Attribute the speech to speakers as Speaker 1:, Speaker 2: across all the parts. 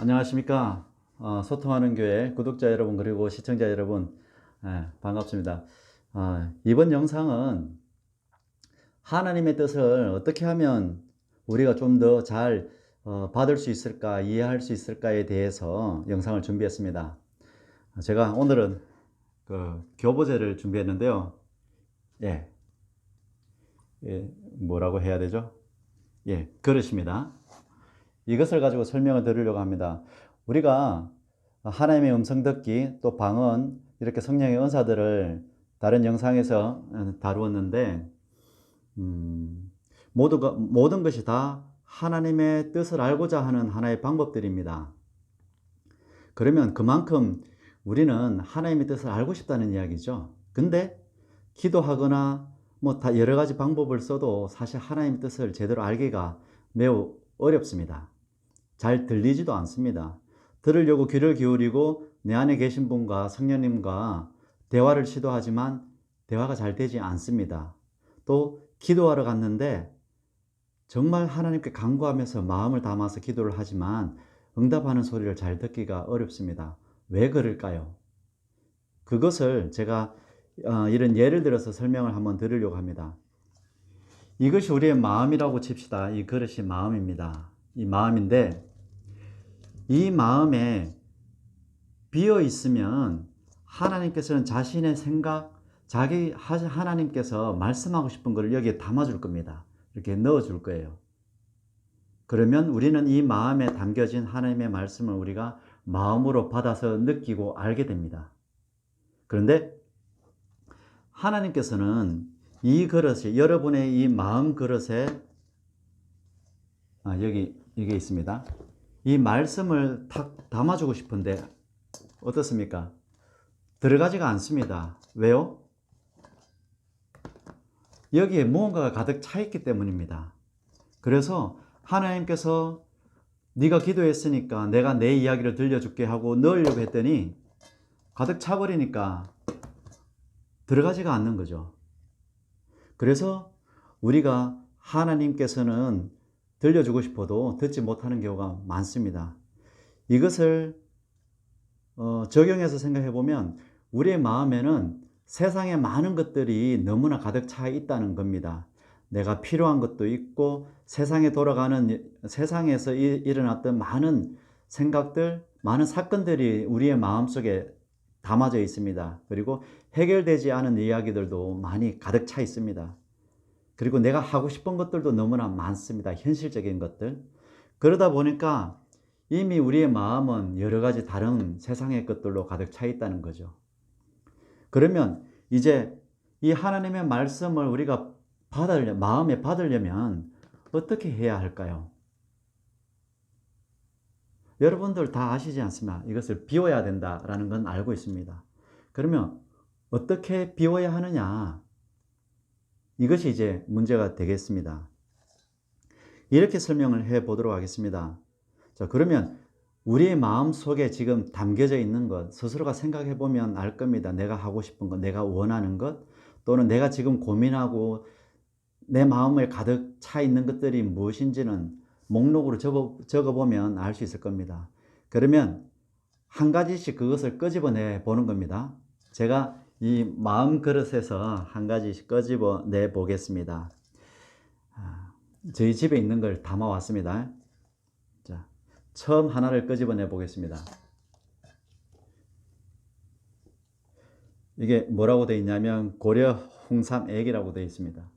Speaker 1: 안녕하십니까. 어, 소통하는 교회 구독자 여러분, 그리고 시청자 여러분, 예, 반갑습니다. 아, 이번 영상은 하나님의 뜻을 어떻게 하면 우리가 좀 더잘 어, 받을 수 있을까, 이해할 수 있을까에 대해서 영상을 준비했습니다. 제가 오늘은 그 교보제를 준비했는데요. 예. 예, 뭐라고 해야 되죠? 예, 그릇입니다. 이것을 가지고 설명을 드리려고 합니다. 우리가 하나님의 음성 듣기 또 방언 이렇게 성령의 은사들을 다른 영상에서 다루었는데 음, 모두가, 모든 것이 다 하나님의 뜻을 알고자 하는 하나의 방법들입니다. 그러면 그만큼 우리는 하나님의 뜻을 알고 싶다는 이야기죠. 근데 기도하거나 뭐 다 여러 가지 방법을 써도 사실 하나님의 뜻을 제대로 알기가 매우 어렵습니다. 잘 들리지도 않습니다. 들으려고 귀를 기울이고 내 안에 계신 분과 성령님과 대화를 시도하지만 대화가 잘 되지 않습니다. 또 기도하러 갔는데 정말 하나님께 간구하면서 마음을 담아서 기도를 하지만 응답하는 소리를 잘 듣기가 어렵습니다. 왜 그럴까요? 그것을 제가 어, 이런 예를 들어서 설명을 한번 드리려고 합니다. 이것이 우리의 마음이라고 칩시다. 이 그릇이 마음입니다. 이 마음인데 이 마음에 비어 있으면 하나님께서는 자신의 생각, 자기 하나님께서 말씀하고 싶은 것을 여기에 담아줄 겁니다. 이렇게 넣어줄 거예요. 그러면 우리는 이 마음에 담겨진 하나님의 말씀을 우리가 마음으로 받아서 느끼고 알게 됩니다. 그런데 하나님께서는 이 그릇이 여러분의 이 마음 그릇에 아, 여기 이게 있습니다. 이 말씀을 탁 담아주고 싶은데 어떻습니까? 들어가지가 않습니다. 왜요? 여기에 무언가가 가득 차 있기 때문입니다. 그래서 하나님께서 네가 기도했으니까 내가 내 이야기를 들려줄게 하고 넣으려고 했더니 가득 차버리니까 들어가지가 않는 거죠. 그래서 우리가 하나님께서는 들려주고 싶어도 듣지 못하는 경우가 많습니다. 이것을 어, 적용해서 생각해 보면 우리의 마음에는 세상에 많은 것들이 너무나 가득 차 있다는 겁니다. 내가 필요한 것도 있고 세상에 돌아가는 세상에서 일어났던 많은 생각들, 많은 사건들이 우리의 마음속에 담아져 있습니다. 그리고 해결되지 않은 이야기들도 많이 가득 차 있습니다. 그리고 내가 하고 싶은 것들도 너무나 많습니다. 현실적인 것들. 그러다 보니까 이미 우리의 마음은 여러 가지 다른 세상의 것들로 가득 차 있다는 거죠. 그러면 이제 이 하나님의 말씀을 우리가 받으려, 마음에 받으려면 어떻게 해야 할까요? 여러분들 다 아시지 않습니까? 이것을 비워야 된다라는 건 알고 있습니다. 그러면 어떻게 비워야 하느냐? 이것이 이제 문제가 되겠습니다. 이렇게 설명을 해 보도록 하겠습니다. 자, 그러면 우리의 마음 속에 지금 담겨져 있는 것, 스스로가 생각해 보면 알 겁니다. 내가 하고 싶은 것, 내가 원하는 것, 또는 내가 지금 고민하고 내 마음에 가득 차 있는 것들이 무엇인지는 목록으로 적어, 적어 보면 알 수 있을 겁니다. 그러면 한 가지씩 그것을 끄집어내 보는 겁니다. 제가 이 마음 그릇에서 한 가지씩 끄집어 내 보겠습니다. 아, 저희 집에 있는 걸 담아 왔습니다. 자, 처음 하나를 끄집어 내 보겠습니다. 이게 뭐라고 되어 있냐면 고려 홍삼액이라고 되어 있습니다.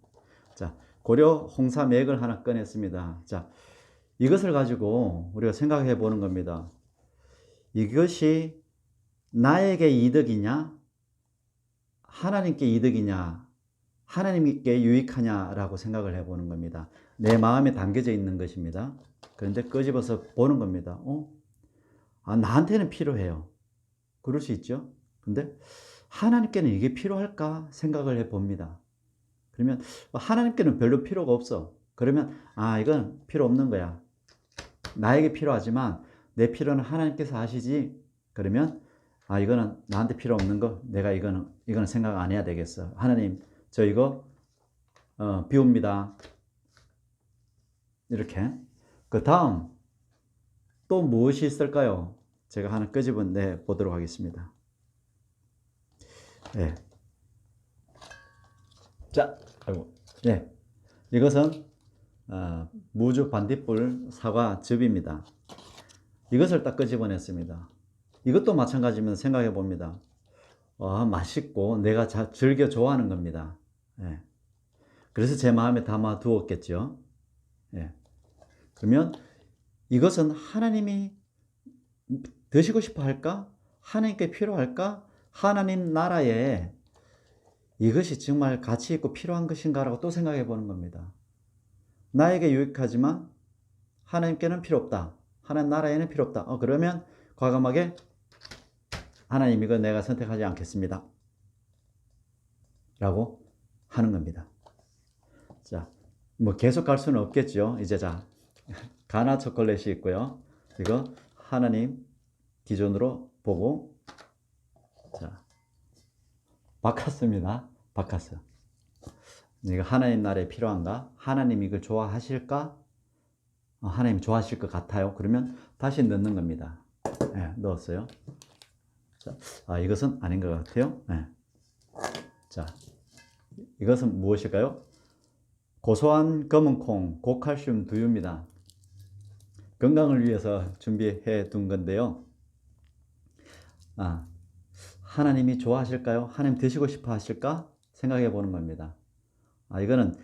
Speaker 1: 자, 고려 홍삼액을 하나 꺼냈습니다. 자, 이것을 가지고 우리가 생각해 보는 겁니다. 이것이 나에게 이득이냐? 하나님께 이득이냐? 하나님께 유익하냐라고 생각을 해 보는 겁니다. 내 마음에 담겨져 있는 것입니다. 그런데 끄집어서 보는 겁니다. 어? 아, 나한테는 필요해요. 그럴 수 있죠. 근데 하나님께는 이게 필요할까 생각을 해 봅니다. 그러면 하나님께는 별로 필요가 없어. 그러면 아, 이건 필요 없는 거야. 나에게 필요하지만 내 필요는 하나님께서 하시지. 그러면 아, 이거는 나한테 필요 없는 거. 내가 이거는 이거는 생각 안 해야 되겠어. 하나님, 저 이거 어, 비웁니다. 이렇게. 그 다음 또 무엇이 있을까요? 제가 하나 끄집어내 보도록 하겠습니다. 네. 자, 아이고, 네. 이것은 어, 무주 반딧불 사과 즙입니다. 이것을 딱 끄집어냈습니다. 이것도 마찬가지면 생각해 봅니다. 와, 맛있고 내가 자, 즐겨 좋아하는 겁니다. 예. 그래서 제 마음에 담아 두었겠죠. 예. 그러면 이것은 하나님이 드시고 싶어 할까? 하나님께 필요할까? 하나님 나라에 이것이 정말 가치 있고 필요한 것인가라고 또 생각해 보는 겁니다. 나에게 유익하지만 하나님께는 필요 없다. 하나님 나라에는 필요 없다. 어, 그러면 과감하게 하나님 이거 내가 선택하지 않겠습니다. 라고 하는 겁니다. 자, 뭐 계속 갈 수는 없겠죠. 이제 자, 가나 초콜릿이 있고요. 이거 하나님 기준으로 보고 자, 바카스입니다. 바카스. 이거 하나님 나라에 필요한가? 하나님 이걸 좋아하실까? 어, 하나님 좋아하실 것 같아요. 그러면 다시 넣는 겁니다. 네, 넣었어요. 자, 아, 이것은 아닌 것 같아요. 네. 자, 이것은 무엇일까요? 고소한 검은콩, 고칼슘 두유입니다. 건강을 위해서 준비해 둔 건데요. 아, 하나님이 좋아하실까요? 하나님 드시고 싶어 하실까? 생각해 보는 겁니다. 아, 이거는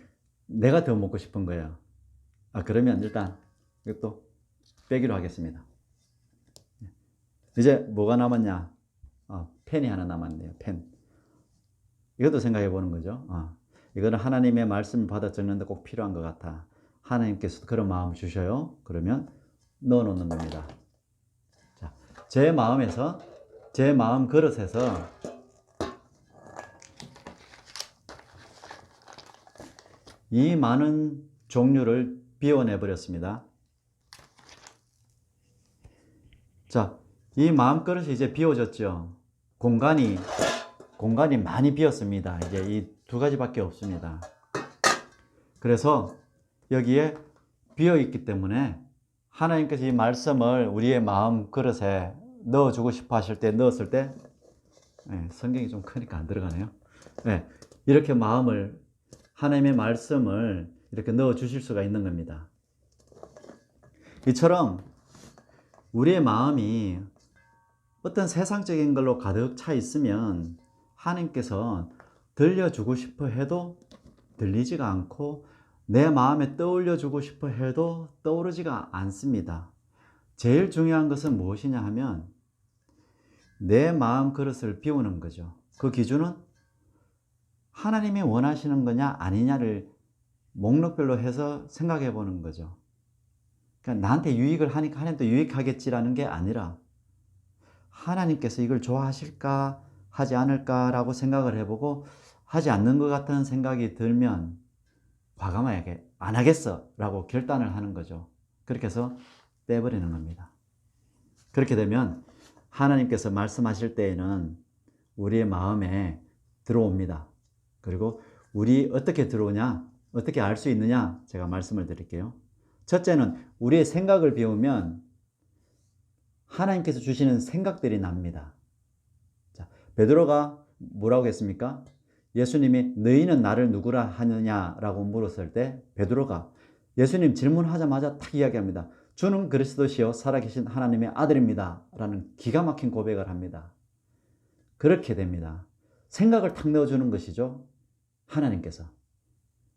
Speaker 1: 내가 더 먹고 싶은 거예요. 아, 그러면 일단 이것도 빼기로 하겠습니다. 이제 뭐가 남았냐? 아, 펜이 하나 남았네요. 펜. 이것도 생각해 보는 거죠. 아, 이거는 하나님의 말씀을 받아 적는데 꼭 필요한 것 같아. 하나님께서 그런 마음을 주셔요. 그러면 넣어 놓는 겁니다. 자, 제 마음에서, 제 마음 그릇에서 이 많은 종류를 비워내 버렸습니다. 자, 이 마음 그릇이 이제 비워졌죠. 공간이 공간이 많이 비었습니다. 이제 이 두 가지밖에 없습니다. 그래서 여기에 비어 있기 때문에 하나님께서 이 말씀을 우리의 마음 그릇에 넣어주고 싶어 하실 때 넣었을 때 네, 성경이 좀 크니까 안 들어가네요. 네, 이렇게 마음을 하나님의 말씀을 이렇게 넣어 주실 수가 있는 겁니다. 이처럼 우리의 마음이 어떤 세상적인 걸로 가득 차 있으면 하나님께서 들려주고 싶어 해도 들리지가 않고 내 마음에 떠올려 주고 싶어 해도 떠오르지가 않습니다. 제일 중요한 것은 무엇이냐 하면 내 마음 그릇을 비우는 거죠. 그 기준은 하나님이 원하시는 거냐 아니냐를 목록별로 해서 생각해 보는 거죠. 그러니까 나한테 유익을 하니까 하나님도 유익하겠지라는 게 아니라 하나님께서 이걸 좋아하실까 하지 않을까라고 생각을 해보고 하지 않는 것 같은 생각이 들면 과감하게 안 하겠어 라고 결단을 하는 거죠. 그렇게 해서 떼버리는 겁니다. 그렇게 되면 하나님께서 말씀하실 때에는 우리의 마음에 들어옵니다. 그리고 우리 어떻게 들어오냐, 어떻게 알 수 있느냐, 제가 말씀을 드릴게요. 첫째는 우리의 생각을 비우면 하나님께서 주시는 생각들이 납니다. 자, 베드로가 뭐라고 했습니까? 예수님이 너희는 나를 누구라 하느냐라고 물었을 때 베드로가 예수님 질문하자마자 탁 이야기합니다. 주는 그리스도시요 살아계신 하나님의 아들입니다. 라는 기가 막힌 고백을 합니다. 그렇게 됩니다. 생각을 탁 넣어주는 것이죠. 하나님께서.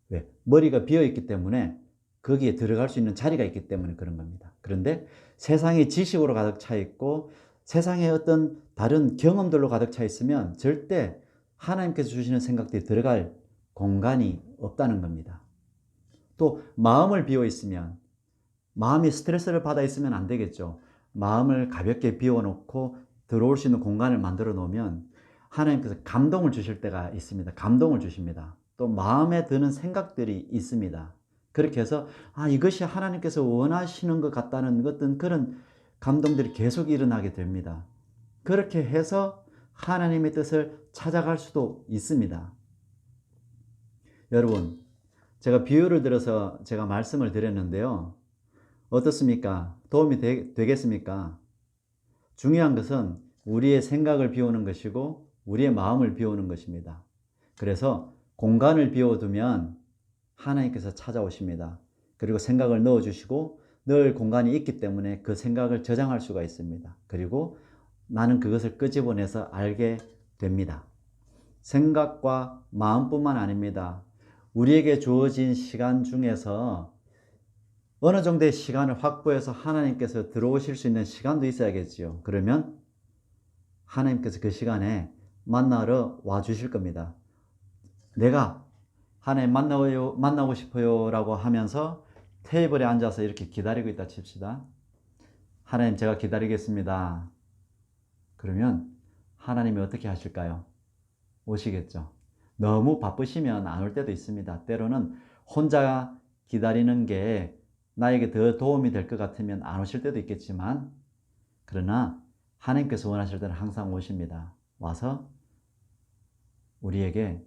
Speaker 1: 왜? 머리가 비어있기 때문에 거기에 들어갈 수 있는 자리가 있기 때문에 그런 겁니다. 그런데 세상이 지식으로 가득 차 있고 세상의 어떤 다른 경험들로 가득 차 있으면 절대 하나님께서 주시는 생각들이 들어갈 공간이 없다는 겁니다. 또 마음을 비워 있으면 마음이 스트레스를 받아 있으면 안 되겠죠. 마음을 가볍게 비워 놓고 들어올 수 있는 공간을 만들어 놓으면 하나님께서 감동을 주실 때가 있습니다. 감동을 주십니다. 또 마음에 드는 생각들이 있습니다. 그렇게 해서 아 이것이 하나님께서 원하시는 것 같다는 어떤 그런 감동들이 계속 일어나게 됩니다. 그렇게 해서 하나님의 뜻을 찾아갈 수도 있습니다. 여러분, 제가 비유를 들어서 제가 말씀을 드렸는데요. 어떻습니까? 도움이 되, 되겠습니까? 중요한 것은 우리의 생각을 비우는 것이고 우리의 마음을 비우는 것입니다. 그래서 공간을 비워두면 하나님께서 찾아오십니다. 그리고 생각을 넣어주시고 늘 공간이 있기 때문에 그 생각을 저장할 수가 있습니다. 그리고 나는 그것을 끄집어내서 알게 됩니다. 생각과 마음뿐만 아닙니다. 우리에게 주어진 시간 중에서 어느 정도의 시간을 확보해서 하나님께서 들어오실 수 있는 시간도 있어야겠지요. 그러면 하나님께서 그 시간에 만나러 와 주실 겁니다. 내가 하나님 만나요, 만나고 싶어요 라고 하면서 테이블에 앉아서 이렇게 기다리고 있다 칩시다. 하나님 제가 기다리겠습니다. 그러면 하나님이 어떻게 하실까요? 오시겠죠. 너무 바쁘시면 안 올 때도 있습니다. 때로는 혼자 기다리는 게 나에게 더 도움이 될 것 같으면 안 오실 때도 있겠지만, 그러나 하나님께서 원하실 때는 항상 오십니다. 와서 우리에게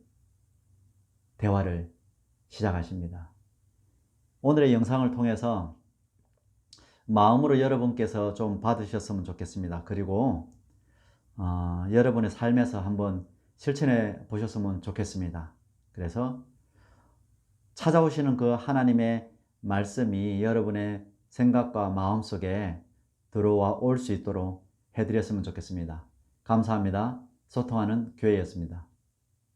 Speaker 1: 대화를 시작하십니다. 오늘의 영상을 통해서 마음으로 여러분께서 좀 받으셨으면 좋겠습니다. 그리고 어, 여러분의 삶에서 한번 실천해 보셨으면 좋겠습니다. 그래서 찾아오시는 그 하나님의 말씀이 여러분의 생각과 마음 속에 들어와 올 수 있도록 해드렸으면 좋겠습니다. 감사합니다. 소통하는 교회였습니다.